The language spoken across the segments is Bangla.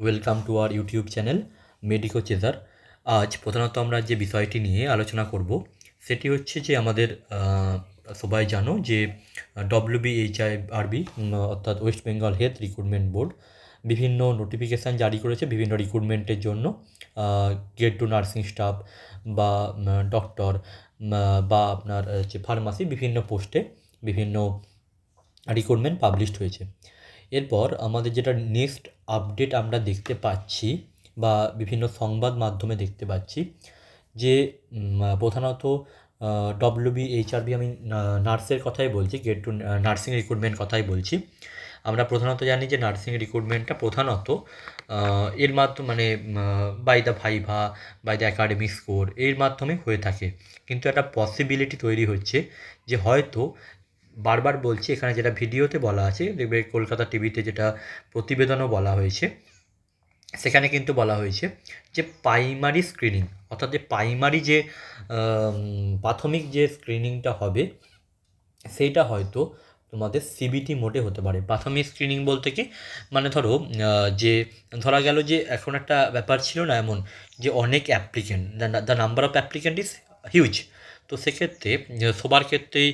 Welcome to our YouTube channel Medico Chaser আজ প্রধানত আমরা যে বিষয়টি নিয়ে আলোচনা করব, সেটি হচ্ছে যে আমাদের সবাই জানো যে ডব্লিউবিএইচআই আরবি অর্থাৎ West Bengal Health Recruitment Board বিভিন্ন নোটিফিকেশান জারি করেছে বিভিন্ন রিক্রুটমেন্টের জন্য গেট টু নার্সিং স্টাফ বা ডক্টর বা আপনার, হচ্ছে ফার্মাসি বিভিন্ন পোস্টে বিভিন্ন রিক্রুটমেন্ট পাবলিশড হয়েছে। এরপর আমাদের যেটা নেক্সট আপডেট আমরা দেখতে পাচ্ছি বা বিভিন্ন সংবাদ মাধ্যমে দেখতে পাচ্ছি যে প্রধানত ডব্লিউবি এইচআরবি আমি নার্সের কথাই বলছি গেট টু নার্সিং রিক্রুটমেন্ট কথাই বলছি। আমরা প্রধানত জানি যে নার্সিং রিক্রুটমেন্টটা প্রধানত এর মাধ্যমে মানে by the viva by the academic score এর মাধ্যমে হয়ে থাকে। কিন্তু একটা পসিবিলিটি তৈরি হচ্ছে যে হয়তো বারবার বলছি, এখানে যেটা ভিডিওতে বলা আছে, দেখবে কলকাতা টিভিতে যেটা প্রতিবেদনও বলা হয়েছে, সেখানে কিন্তু বলা হয়েছে যে প্রাইমারি স্ক্রিনিং অর্থাৎ যে প্রাইমারি যে প্রাথমিক যে স্ক্রিনিংটা হবে সেইটা হয়তো তোমাদের সিবিটি মোডে হতে পারে। প্রাথমিক স্ক্রিনিং বলতে কি? মানে ধরো যে ধরা গেল যে এখন একটা ব্যাপার ছিল না এমন, যে অনেক applicant the number of applicant is huge তো সেক্ষেত্রে সবার ক্ষেত্রেই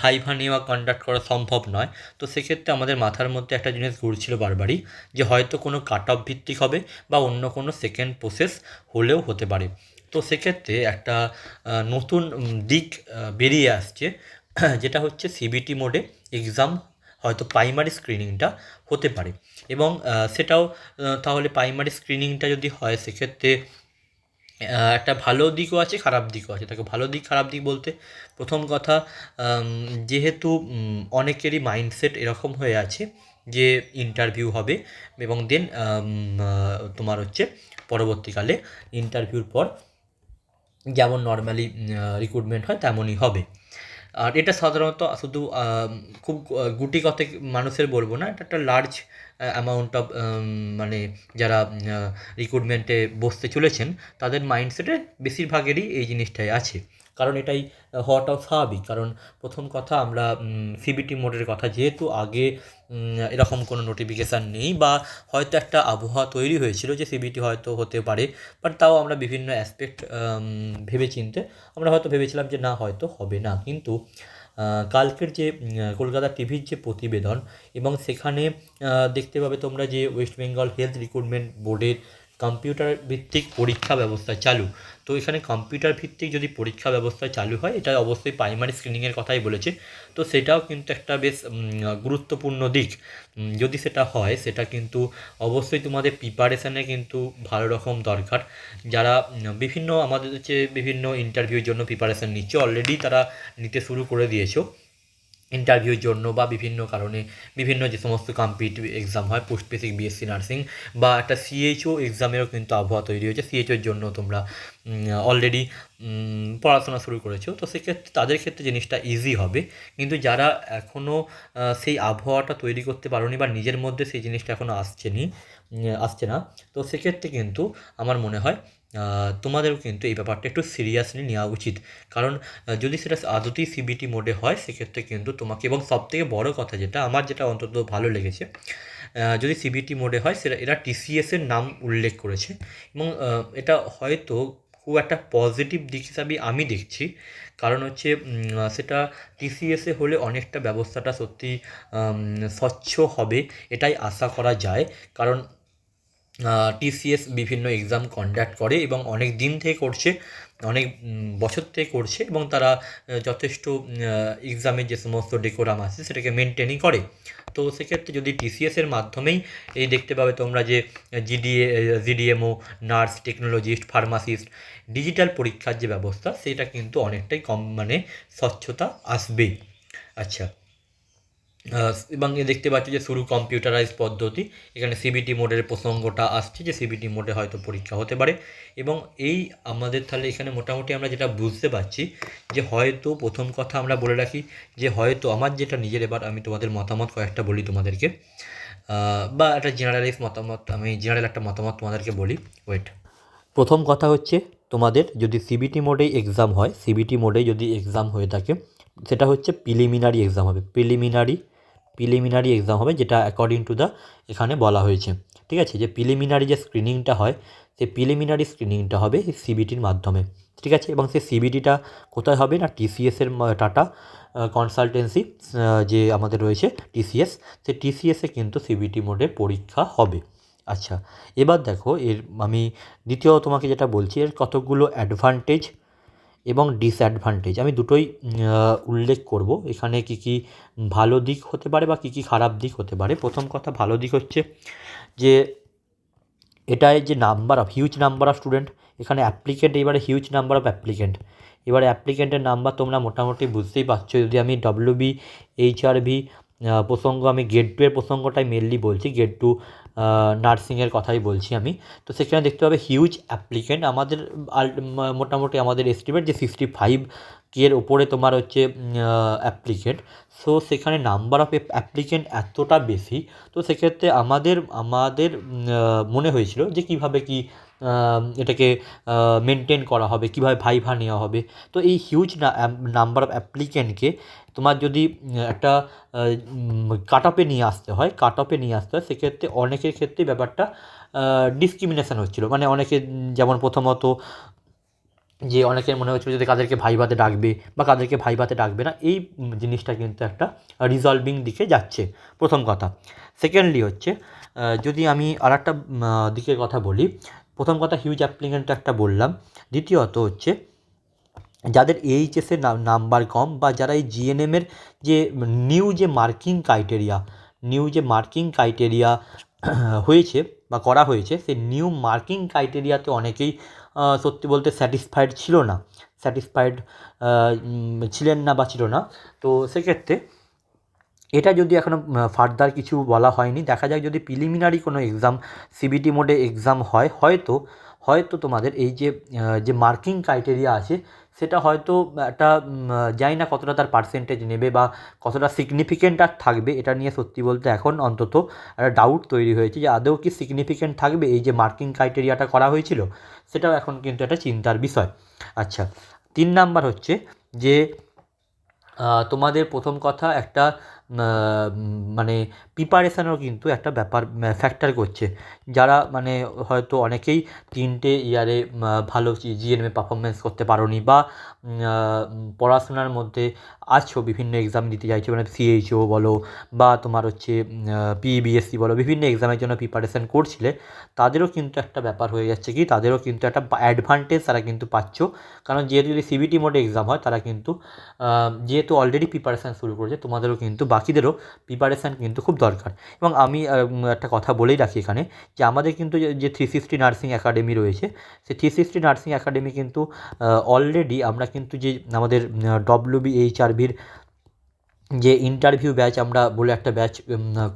ভাইভা নেওয়া কন্ডাক্ট করা সম্ভব নয়। তো সেক্ষেত্রে আমাদের মাথার মধ্যে একটা জিনিস ঘুরছিল বারবারই, যে হয়তো কোনো কাট অফ ভিত্তিক হবে বা অন্য কোনো সেকেন্ড প্রসেস হলেও হতে পারে। তো সেক্ষেত্রে একটা নতুন দিক বেরিয়ে আসছে, যেটা হচ্ছে সিবিটি মোডে এক্সাম হয়তো প্রাইমারি স্ক্রিনিংটা হতে পারে। এবং সেটাও তাহলে প্রাইমারি স্ক্রিনিংটা যদি হয়, সেক্ষেত্রে একটা ভালো দিকও আছে, খারাপ দিকও আছে। তাকে ভালো দিক, খারাপ দিক বলতে প্রথম কথা যেহেতু অনেকেরই মাইন্ডসেট এরকম হয়ে আছে যে ইন্টারভিউ হবে এবং দেন তোমার হচ্ছে পরবর্তীকালে ইন্টারভিউর পর যেমন নর্মালি রিক্রুটমেন্ট হয়, তেমনই হবে। আর এটা সাধারণত শুধু খুব গুটি কতক মানুষের বলব না, এটা একটা লার্জ অ্যামাউন্ট অফ মানে যারা রিক্রুটমেন্টে বসতে চলেছেন, তাদের মাইন্ডসেটে বেশিরভাগেরই এই জিনিসটাই আছে। কারণ এটাই হওয়াটাও স্বাভাবিক। কারণ প্রথম কথা আমরা সিবিটি মোডের কথা, যেহেতু আগে এরকম কোনো নোটিফিকেশান নেই বা হয়তো একটা আবহাওয়া তৈরি হয়েছিল যে সিবিটি হয়তো হতে পারে বাট তাও আমরা বিভিন্ন অ্যাসপেক্ট ভেবে চিনতে আমরা হয়তো ভেবেছিলাম যে না, হয়তো হবে না। কিন্তু কালকের যে কলকাতা টিভির যে প্রতিবেদন এবং সেখানে দেখতে পাবে তোমরা যে ওয়েস্ট বেঙ্গল হেলথ রিক্রুটমেন্ট বোর্ডের কম্পিউটার ভিত্তিক পরীক্ষা ব্যবস্থা চালু। তো এখানে কম্পিউটার ভিত্তিক যদি পরীক্ষা ব্যবস্থা চালু হয়, এটা অবশ্যই প্রাইমারি স্ক্রিনিংয়ের কথাই বলেছে। তো সেটাও কিন্তু একটা বেশ গুরুত্বপূর্ণ দিক। যদি সেটা হয়, সেটা কিন্তু অবশ্যই তোমাদের প্রিপারেশানে কিন্তু ভালো রকম দরকার। যারা বিভিন্ন আমাদের হচ্ছে বিভিন্ন ইন্টারভিউর জন্য প্রিপারেশান নিচ্ছে অলরেডি তারা নিতে শুরু করে দিয়েছ। ইন্টারভিউর জন্য বা বিভিন্ন কারণে, বিভিন্ন যে সমস্ত কম্পিটিভ এক্সাম হয় পোস্ট বেসিক বিএসসি নার্সিং বা একটা সিএইচও এক্সামেরও কিন্তু আবহাওয়া তৈরি হয়েছে। সিএইচওর জন্য তোমরা অলরেডি পড়াশোনা শুরু করেছ। তো সেক্ষেত্রে, তাদের ক্ষেত্রে জিনিসটা ইজি হবে। কিন্তু যারা এখনও সেই আবহাওয়াটা তৈরি করতে পারোনি বা নিজের মধ্যে সেই জিনিসটা এখনও আসছে নি আসছে না, তো সেক্ষেত্রে কিন্তু আমার মনে হয় তোমাদেরও কিন্তু এই ব্যাপারটা একটু সিরিয়াসলি নেওয়া উচিত। কারণ যদি সেটা আদতেই সিবিটি মোডে হয়, সেক্ষেত্রে কিন্তু তোমাকে, এবং সবথেকে বড় কথা যেটা, আমার যেটা অন্তত ভালো লেগেছে যদি সিবিটি মোডে হয়, সেটা, এরা টিসিএসের নাম উল্লেখ করেছে। এবং এটা হয়তো খুব একটা পজিটিভ দিক হিসাবে আমি দেখছি। কারণ হচ্ছে সেটা টিসিএসে হলে অনেকটা ব্যবস্থাটা সত্যি স্বচ্ছ হবে এটাই আশা করা যায়। কারণ টিসিএস বিভিন্ন এক্সাম কন্ডাক্ট করে এবং অনেক দিন থেকে করছে। অনেক বছর থেকে করছে এবং তারা যথেষ্ট এক্সামের যে সমস্ত ডেকোরাম আছে সেটাকে মেনটেনই করে। তো সেক্ষেত্রে যদি টিসিএসের মাধ্যমেই এই দেখতে পাবে তোমরা যে GDA GDMO nurse technologist pharmacist digital পরীক্ষার যে ব্যবস্থা, সেটা কিন্তু অনেকটাই কম মানে স্বচ্ছতা আসবেই। আচ্ছা। এবং এ দেখতে পাচ্ছি যে শুরু কম্পিউটারাইজ পদ্ধতি। এখানে সিবিটি মোডের প্রসঙ্গটা আসছে যে সিবিটি মোডে হয়তো পরীক্ষা হতে পারে। এবং এই আমাদের তাহলে এখানে মোটামুটি আমরা যেটা বুঝতে পারছি যে হয়তো প্রথম কথা আমরা বলে রাখি যে হয়তো আমার যেটা নিজের এবার আমি তোমাদের মতামত কয়েকটা বলি তোমাদেরকে। বা একটা জেনারেলিস্ট মতামত, আমি জেনারেল একটা মতামত তোমাদেরকে বলি। ওয়েট প্রথম কথা হচ্ছে তোমাদের যদি সিবিটি মোডেই এক্সাম হয় সিবিটি মোডে যদি এক্সাম হয়ে থাকে, সেটা হচ্ছে প্রিলিমিনারি এক্সাম হবে। প্রিলিমিনারি প্রিলিমিনারি এক্সাম হবে, যেটা অ্যাকর্ডিং টু দ্য এখানে বলা হয়েছে। ঠিক আছে? যে প্রিলিমিনারি যে স্ক্রিনিংটা হয়, সেই প্রিলিমিনারি স্ক্রিনিংটা হবে সিবিটির মাধ্যমে। ঠিক আছে? এবং সেই সিবিটিটা কোথায় হবে না? টিসিএসের টাটা কনসালটেন্সি যে আমাদের রয়েছে টিসিএস সেই টিসিএসে কিন্তু সিবিটি মোডে পরীক্ষা হবে। আচ্ছা এবার দেখো, এর, আমি দ্বিতীয় তোমাকে যেটা বলছি, এর কতগুলো অ্যাডভান্টেজ এবং ডিসঅ্যাডভান্টেজ আমি দুটোই উল্লেখ করব। এখানে কি কি ভালো দিক হতে পারে বা কী কী খারাপ দিক হতে পারে। প্রথম কথা ভালো দিক হচ্ছে যে এটায় যে number of huge number of student এখানে অ্যাপ্লিকেন্ট এবারে হিউজ নাম্বার অফ অ্যাপ্লিকেন্ট এবারে অ্যাপ্লিকেন্টের নাম্বার তোমরা মোটামুটি বুঝতেই পারছ। যদি আমি W B H R V প্রসঙ্গ, আমি গেট টু এর প্রসঙ্গটাই মেনলি বলছি। গেট টু নার্সিংয়ের কথাই বলছি আমি। তো সেখানে দেখতে পাবে হিউজ অ্যাপ্লিকেন্ট আমাদের মোটামুটি আমাদের এস্টিমেট যে সিক্সটি ফাইভ কের ওপরে তোমার হচ্ছে অ্যাপ্লিকেন্ট সো সেখানে নাম্বার অফ অ্যাপ্লিকেন্ট এতটা বেশি। তো সেক্ষেত্রে আমাদের আমাদের মনে হয়েছিল যে কীভাবে কি এটাকে মেনটেন করা হবে, কীভাবে ভাইভা নেওয়া হবে। তো এই হিউজ নাম্বার অফ অ্যাপ্লিকেন্টকে তোমার যদি একটা কাট অফে নিয়ে আসতে হয় কাট অফে নিয়ে আসতে হয়, সেক্ষেত্রে অনেকের ক্ষেত্রে ব্যাপারটা ডিসক্রিমিনেশন হচ্ছিল। মানে অনেকে, যেমন প্রথমত, যে অনেকের মনে হচ্ছিল যদি কাদেরকে ভাইভাতে ডাকবে বা কাদেরকে ভাইভাতে ডাকবে না, এই জিনিসটা কিন্তু একটা রিজলভিং দিকে যাচ্ছে, প্রথম কথা। সেকেন্ডলি হচ্ছে যদি আমি আর একটা দিকের কথা বলি প্রথম কথা হিউজ অ্যাপ্লিকেন্ট একটা বললাম। দ্বিতীয়ত হচ্ছে, যাদের এইচএসের নাম্বার কম বা যারা এই জিএনএমের যে নিউ যে মার্কিং ক্রাইটেরিয়া নিউ যে মার্কিং ক্রাইটেরিয়া হয়েছে বা করা হয়েছে, সেই নিউ মার্কিং ক্রাইটেরিয়াতে অনেকেই সত্যি বলতে স্যাটিসফাইড ছিল না। স্যাটিসফাইড ছিলেন না বা ছিল না। তো সেক্ষেত্রে এটা যদি এখনও ফার্দার কিছু বলা হয়নি, দেখা যাক যদি প্রিলিমিনারি কোনো এক্সাম সিবিটি মোডে এক্সাম হয়, হয়তো হয়তো তোমাদের এই যে যে মার্কিং ক্রাইটেরিয়া আছে, সেটা হয়তো একটা জানি না কতটা তার পার্সেন্টেজ নেবে বা কতটা সিগনিফিকেন্ট আর থাকবে, এটা নিয়ে সত্যি বলতে এখন অন্তত একটা ডাউট তৈরি হয়েছে যে আদৌ কি সিগনিফিকেন্ট থাকবে, এই যে মার্কিং ক্রাইটেরিয়াটা করা হয়েছিল, সেটাও এখন কিন্তু একটা চিন্তার বিষয়। আচ্ছা তিন নাম্বার হচ্ছে যে তোমাদের প্রথম কথা একটা মানে প্রিপারেশানও কিন্তু একটা ব্যাপার ফ্যাক্টর করছে। যারা মানে হয়তো অনেকেই তিনটে ইয়ারে ভালো জিএনএমে পারফরমেন্স করতে পারোনি বা পড়াশোনার মধ্যে আছো, বিভিন্ন এক্সাম দিতে চাইছো মানে সিএইচও বলো বা তোমার হচ্ছে পিবিএসসি বলো, বিভিন্ন এক্সামের জন্য প্রিপারেশান করছিলে, তাদেরও কিন্তু একটা ব্যাপার হয়ে যাচ্ছে কি, তাদেরও কিন্তু একটা অ্যাডভান্টেজ তারা কিন্তু পাচ্ছ। কারণ যেহেতু যদি সিবিটি মোডে এক্সাম হয়, তারা কিন্তু যেহেতু অলরেডি প্রিপারেশান শুরু করেছে, তোমাদেরও কিন্তু বাকিদেরও প্রিপারেশান কিন্তু খুব দরকার। এবং আমি একটা কথা বলেই রাখি এখানে যে আমাদের কিন্তু যে- থ্রি সিক্সটি নার্সিং একাডেমি রয়েছে সেই থ্রি সিক্সটি নার্সিং একাডেমি কিন্তু অলরেডি আমরা কিন্তু যে আমাদের ডব্লিউবি এইচআরভির যে ইন্টারভিউ ব্যাচ আমরা বলে একটা ব্যাচ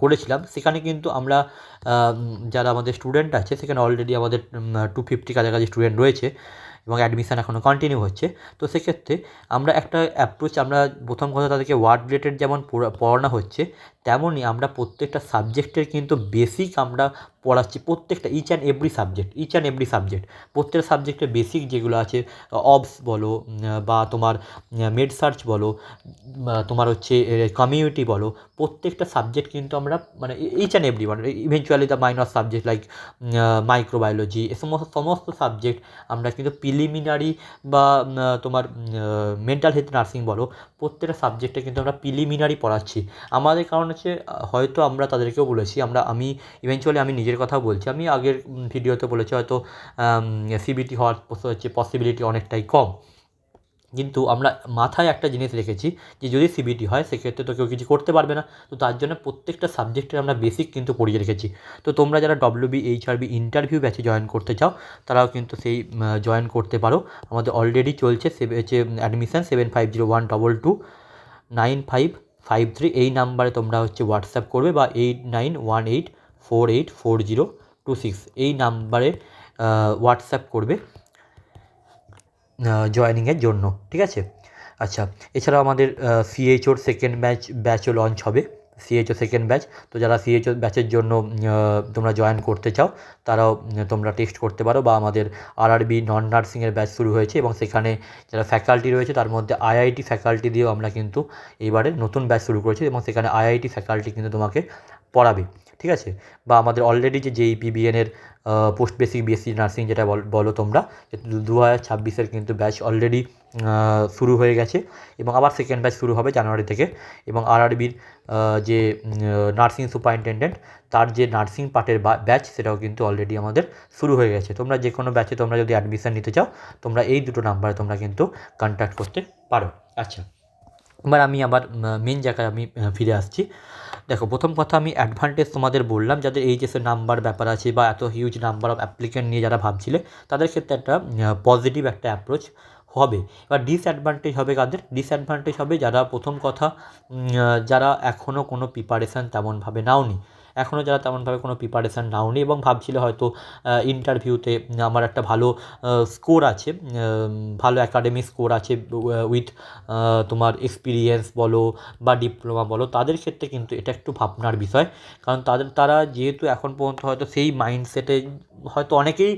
করেছিলাম, সেখানে কিন্তু আমরা যারা আমাদের স্টুডেন্ট আছে, সেখানে অলরেডি আমাদের টু ফিফটি কাছাকাছি স্টুডেন্ট রয়েছে। এবং অ্যাডমিশান এখনও কন্টিনিউ হচ্ছে। তো সেক্ষেত্রে আমরা একটা অ্যাপ্রোচ আমরা প্রথম কথা তাদেরকে ওয়ার্ড রিলেটেড যেমন পড়া- পড়ানো হচ্ছে, তেমনই আমরা প্রত্যেকটা সাবজেক্টের কিন্তু বেসিক আমরা পড়াচ্ছি প্রত্যেকটা each and every subject each and every subject প্রত্যেকটা সাবজেক্টের বেসিক যেগুলো আছে অবস বলো বা তোমার মেড সার্চ বলো তোমার হচ্ছে কমিউনিটি বলো, প্রত্যেকটা সাবজেক্ট কিন্তু আমরা মানে each and every one eventually the minor subject like microbiology এ সমস্ত সমস্ত সাবজেক্ট আমরা কিন্তু প্রিলিমিনারি বা তোমার মেন্টাল হেলথ নার্সিং বলো, প্রত্যেকটা সাবজেক্টে কিন্তু আমরা প্রিলিমিনারি পড়াচ্ছি। আমাদের কারণ হচ্ছে হয়তো আমরা তাদেরকেও বলেছি, আমরা, আমি ইভেনচুয়ালি আমি নিজের কথা বলছি। আমি আগের ভিডিওতে বলেছি হয়তো সিবিটি হওয়ার হচ্ছে পসিবিলিটি অনেকটাই কম। কিন্তু আমরা মাথায় একটা জিনিস রেখেছি যে যদি সিবিটি হয়, সেক্ষেত্রে তো কেউ কিছু করতে পারবে না। তো তার জন্য প্রত্যেকটা সাবজেক্টের আমরা বেসিক কিন্তু পড়িয়ে রেখেছি। তো তোমরা যারা W B H R B interview ব্যাচে জয়েন করতে চাও, তারাও কিন্তু সেই জয়েন করতে পারো। আমাদের অলরেডি চলছে হচ্ছে admission seven five zero one double two nine five five three এই নাম্বারে তোমরা হচ্ছে হোয়াটসঅ্যাপ করবে বা eight nine one eight four eight four zero two six এই নাম্বারে হোয়াটসঅ্যাপ করবে জয়েনিংয়ের জন্য, ঠিক আছে? আচ্ছা এছাড়াও আমাদের সিএইচওর সেকেন্ড ব্যাচ ব্যাচও লঞ্চ হবে সিএইচও সেকেন্ড ব্যাচ তো যারা সিএইচও ব্যাচের জন্য তোমরা জয়েন করতে চাও, তারাও তোমরা টেস্ট করতে পারো, বা আমাদের আরআরবি নন নার্সিংয়ের ব্যাচ শুরু হয়েছে, এবং সেখানে যারা ফ্যাকাল্টি রয়েছে, তার মধ্যে আইআইটি ফ্যাকাল্টি দিয়েও আমরা কিন্তু এবারে নতুন ব্যাচ শুরু করেছি, এবং সেখানে আইআইটি ফ্যাকাল্টি কিন্তু তোমাকে পড়াবে। ঠিক আছে? বা আমাদের অলরেডি যে যেই পিবিএনের পোস্ট বেসিক বিএসসি নার্সিং যেটা বল তোমরা দু হাজার ছাব্বিশের কিন্তু ব্যাচ অলরেডি শুরু হয়ে গেছে এবং আবার সেকেন্ড ব্যাচ শুরু হবে জানুয়ারি থেকে এবং আরআরবির যে নার্সিং সুপারিনটেন্ডেন্ট তার যে নার্সিং পার্টের ব্যাচ সেটাও কিন্তু অলরেডি আমাদের শুরু হয়ে গেছে। তোমরা যে কোনো ব্যাচে তোমরা যদি অ্যাডমিশান নিতে চাও, তোমরা এই দুটো নাম্বারে তোমরা কিন্তু কন্ট্যাক্ট করতে পারো। আচ্ছা। এবার আমি আবার মেন জায়গায় আমি ফিরে আসছি। দেখো, প্রথম কথা আমি অ্যাডভান্টেজ তোমাদের বললাম, যাদের এইচএসের নাম্বার ব্যাপার আছে বা এত হিউজ নাম্বার অফ অ্যাপ্লিকেন্ট নিয়ে যারা ভাবছিলে, তাদের ক্ষেত্রে একটা পজিটিভ একটা অ্যাপ্রোচ হবে। এবার ডিসঅ্যাডভান্টেজ হবে কাদের? ডিসঅ্যাডভান্টেজ হবে যারা প্রথম কথা যারা এখনও কোনো প্রিপারেশান তেমনভাবে নাওনি। এখনও যারা তেমনভাবে কোনো প্রিপারেশান নাওনি এবং ভাবছিল হয়তো ইন্টারভিউতে আমার একটা ভালো স্কোর আছে ভালো একাডেমিক স্কোর আছে উইথ তোমার এক্সপিরিয়েন্স বলো বা ডিপ্লোমা বলো, তাদের ক্ষেত্রে কিন্তু এটা একটু ভাবনার বিষয়। কারণ তাদের, তারা যেহেতু এখন পর্যন্ত হয়তো সেই মাইন্ডসেটে হয়তো অনেকেই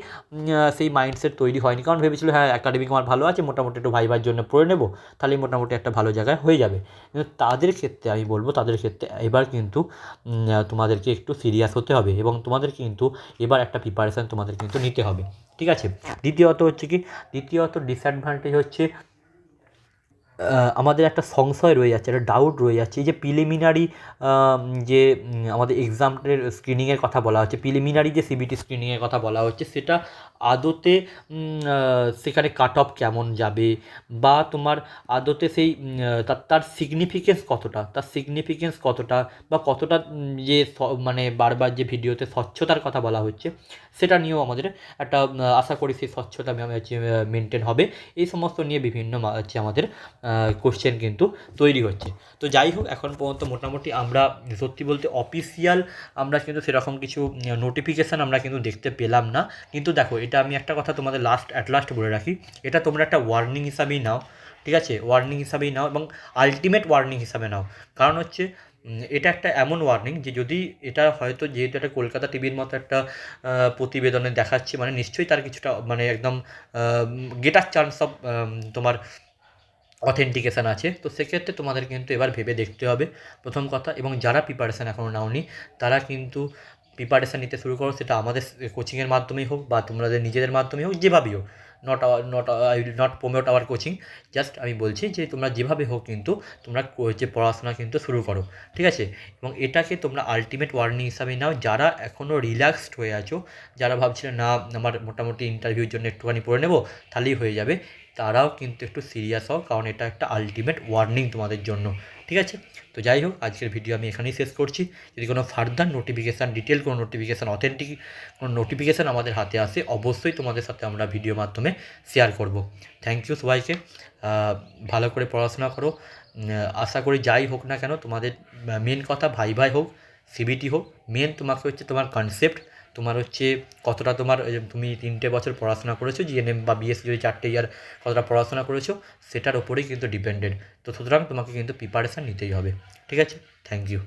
সেই মাইন্ডসেট তৈরি হয়নি। কারণ ভেবেছিল হ্যাঁ একাডেমিক আমার ভালো আছে, মোটামুটি একটু ভাইবার জন্য পড়ে নেব তাহলে মোটামুটি একটা ভালো জায়গায় হয়ে যাবে। কিন্তু তাদের ক্ষেত্রে, আমি বলব, তাদের ক্ষেত্রে এবার কিন্তু তোমাদেরকে একটু সিরিয়াস হতে হবে এবং তোমাদের কিন্তু এবার একটা প্রিপারেশান তোমাদের কিন্তু নিতে হবে। ঠিক আছে? দ্বিতীয়ত হচ্ছে কি? দ্বিতীয়ত ডিসঅ্যাডভান্টেজ হচ্ছে আমাদের একটা সংশয় রয়ে যাচ্ছে, একটা ডাউট রয়ে যাচ্ছে। এই যে প্রিলিমিনারি যে আমাদের এক্সামের স্ক্রিনিংয়ের কথা বলা হচ্ছে প্রিলিমিনারি যে সিবিটি স্ক্রিনিংয়ের কথা বলা হচ্ছে, সেটা আদতে সেখানে কাট অফ কেমন যাবে? বা তোমার আদতে সেই তার তার সিগনিফিকেন্স কতটা? তার সিগনিফিকেন্স কতটা? বা কতটা যে মানে বারবার যে ভিডিওতে স্বচ্ছতার কথা বলা হচ্ছে, সেটা নিয়েও আমাদের একটা আশা করি সেই স্বচ্ছতা মেনটেন হবে। এই সমস্ত নিয়ে বিভিন্ন হচ্ছে আমাদের কোশ্চেন কিন্তু তৈরি হচ্ছে। তো যাই হোক, এখন পর্যন্ত মোটামুটি আমরা সত্যি বলতে অফিসিয়াল আমরা কিন্তু সেরকম কিছু নোটিফিকেশান আমরা কিন্তু দেখতে পেলাম না। কিন্তু দেখো, এটা আমি একটা কথা তোমাদের লাস্ট অ্যাট লাস্ট বলে রাখি, এটা তোমরা একটা ওয়ার্নিং হিসাবেই নাও, ঠিক আছে? ওয়ার্নিং হিসাবেই নাও এবং আলটিমেট ওয়ার্নিং হিসাবে নাও। কারণ হচ্ছে এটা একটা এমন ওয়ার্নিং যে যদি এটা হয়তো যেহেতু একটা কলকাতা টিভির মতো একটা প্রতিবেদনে দেখাচ্ছে মানে নিশ্চয়ই তার কিছুটা মানে একদম গেটার চান্স অফ তোমার অথেন্টিকেশান আছে। তো সেক্ষেত্রে তোমাদের কিন্তু এবার ভেবে দেখতে হবে প্রথম কথা। এবং যারা প্রিপারেশান এখনও নাওনি, তারা কিন্তু প্রিপারেশান নিতে শুরু করো। সেটা আমাদের কোচিংয়ের মাধ্যমেই হোক বা তোমাদের নিজেদের মাধ্যমেই হোক, যেভাবেই হোক। Not our not I not promote our coaching just আমি বলছি যে, তোমরা যেভাবে হোক কিন্তু তোমরা যে পড়াশোনা কিন্তু শুরু করো। ঠিক আছে? এবং এটাকে তোমরা আলটিমেট ওয়ার্নিং হিসাবে নাও। যারা এখনও রিল্যাক্সড হয়ে আছো, যারা ভাবছিলে, না, আমার মোটামুটি ইন্টারভিউর জন্য একটুখানি পড়ে নেব তাহলেই হয়ে যাবে। তারাও কিন্তু একটু সিরিয়াস হও, কারণ এটা একটা আলটিমেট ওয়ার্নিং তোমাদের জন্য। ঠিক আছে? তো যাই হোক, আজকের ভিডিও আমি এখানেই শেষ করছি। যদি কোনো ফার্দার নোটিফিকেশান ডিটেল কোনো নোটিফিকেশান অথেন্টিক কোনো নোটিফিকেশান আমাদের হাতে আসে, অবশ্যই তোমাদের সাথে আমরা ভিডিও মাধ্যমে শেয়ার করব। থ্যাংক ইউ সবাইকে। ভালো করে পড়াশোনা করো। আশা করি যাই হোক না কেন, তোমাদের মেন কথা ভাই ভাই হোক সিবিটি হোক মেন তোমাকে হচ্ছে তোমার কনসেপ্ট তোমার হচ্ছে কতটা তোমার তুমি তিনটে বছর পড়াশোনা করেছ জিএনএম বা বিএসসি যদি চারটে ইয়ার কতটা পড়াশোনা করেছ, সেটার ওপরেই কিন্তু ডিপেন্ডেন্ট তো সুতরাং তোমাকে কিন্তু প্রিপারেশান নিতেই হবে। ঠিক আছে? Thank you